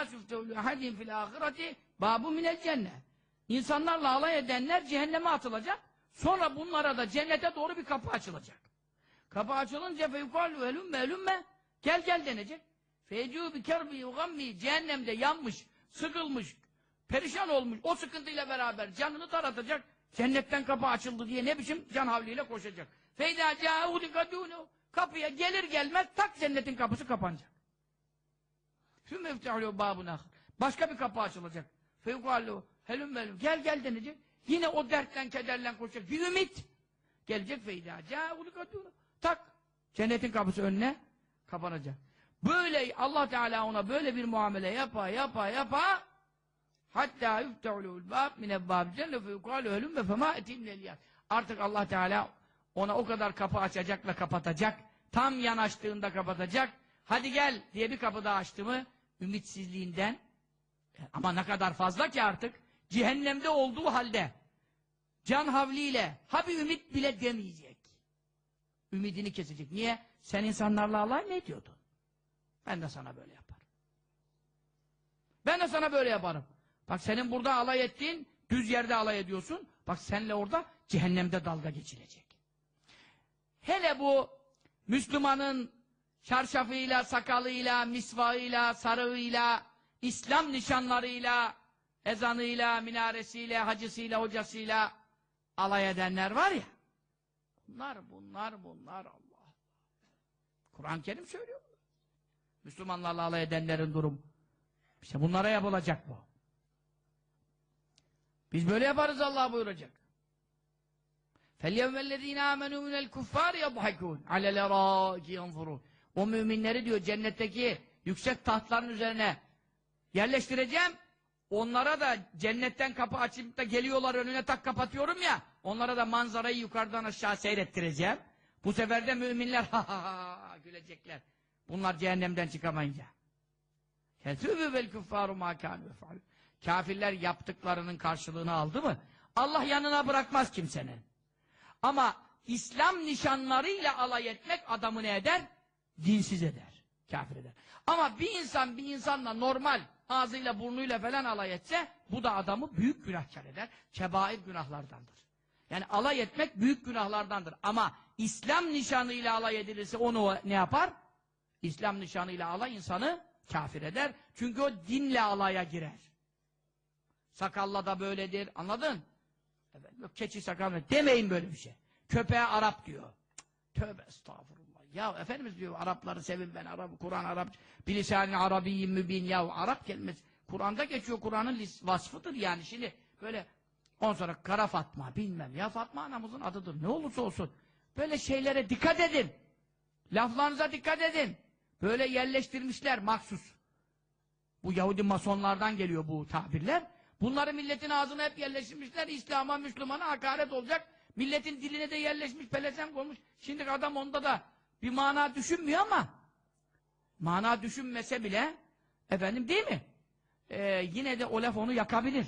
la süftevlü ahadin fil ahireti babu minel cennet. İnsanlarla alay edenler cehenneme atılacak. Sonra bunlara da cennete doğru bir kapı açılacak. Kapı açılınca feyukallu elümme elümme gel gel denecek. Fecû bi kerbi gammi cehennemde yanmış, sıkılmış, perişan olmuş. O sıkıntıyla beraber canını taratacak. Cennetten kapı açıldı diye ne biçim can havliyle koşacak. Feyda likadûnû Kapıya gelir gelmez tak cennetin kapısı kapanacak. Sümme iftihâlû bâbuna Başka bir kapı açılacak. Feyukallu helüm velüm gel gel denecek. Yine o dertten kederlen koşacak. Bir ümit. Gelecek câhu likadûnû Tak cennetin kapısı önüne kapanacak. Böyle Allah Teala ona böyle bir muamele yapa yapa yapa hatta yufte'ulul bab min ebbab cenne helum ve fema etim leliyat. Artık Allah Teala ona o kadar kapı açacak ve kapatacak. Tam yanaştığında kapatacak. Hadi gel diye bir kapı daha açtı mı ümitsizliğinden ama ne kadar fazla ki artık cehennemde olduğu halde can havliyle ha bir ümit bile demeyecek. Ümidini kesecek. Niye? Sen insanlarla alay mı ediyordun? Ben de sana böyle yaparım. Ben de sana böyle yaparım. Bak senin burada alay ettiğin, düz yerde alay ediyorsun. Bak senle orada cehennemde dalga geçilecek. Hele bu Müslümanın çarşafıyla, sakalıyla, misvağıyla, sarığıyla, İslam nişanlarıyla, ezanıyla, minaresiyle, hacısıyla, hocasıyla alay edenler var ya. Bunlar, bunlar, bunlar Allah. Kur'an-ı Kerim söylüyor. Müslümanlarla alay edenlerin durum. İşte bunlara yapılacak bu. Biz böyle yaparız Allah buyuracak. فَالْيَوْمَ الَّذ۪ينَ آمَنُوا مِنَ الْكُفَّارِ يَضْحَكُونَ عَلَى الْاَرَاكِ يَنْفُرُونَ o müminleri diyor cennetteki yüksek tahtların üzerine yerleştireceğim. Onlara da cennetten kapı açıp da geliyorlar önüne tak kapatıyorum ya. Onlara da manzarayı yukarıdan aşağı seyrettireceğim. Bu sefer de müminler ha ha ha gülecekler. Bunlar cehennemden çıkamayınca. Ketübü vel kânû yef'alûn. Kafirler yaptıklarının karşılığını aldı mı? Allah yanına bırakmaz kimsenin. Ama İslam nişanlarıyla alay etmek adamı ne eder? Dinsiz eder. Kafir eder. Ama bir insan bir insanla normal ağzıyla burnuyla falan alay etse bu da adamı büyük günahkar eder. Kebair günahlardandır. Yani alay etmek büyük günahlardandır. Ama İslam nişanıyla alay edilirse onu ne yapar? İslam nişanıyla alay insanı kafir eder. Çünkü o dinle alaya girer. Sakalla da böyledir. Anladın? Evet, keçi sakal demeyin böyle bir şey. Köpeğe Arap diyor. Tövbe estağfurullah. Ya Efendimiz diyor Arapları sevin ben Arap, Kur'an Arap, bilisanin arabiyyin mübin ya Arap kelimesi. Kur'an'da geçiyor Kur'an'ın vasfıdır yani. Şimdi böyle on sonra Kara Fatma bilmem ya Fatma anamızın adıdır. Ne olursa olsun. Böyle şeylere dikkat edin. Laflarınıza dikkat edin. Böyle yerleştirmişler maksus. Bu Yahudi masonlardan geliyor bu tabirler. Bunları milletin ağzına hep yerleştirmişler. İslam'a, Müslümana hakaret olacak. Milletin diline de yerleşmiş, pelesenk olmuş. Şimdi adam onda da bir mana düşünmüyor ama mana düşünmese bile efendim değil mi? Ee, yine de o laf onu yakabilir.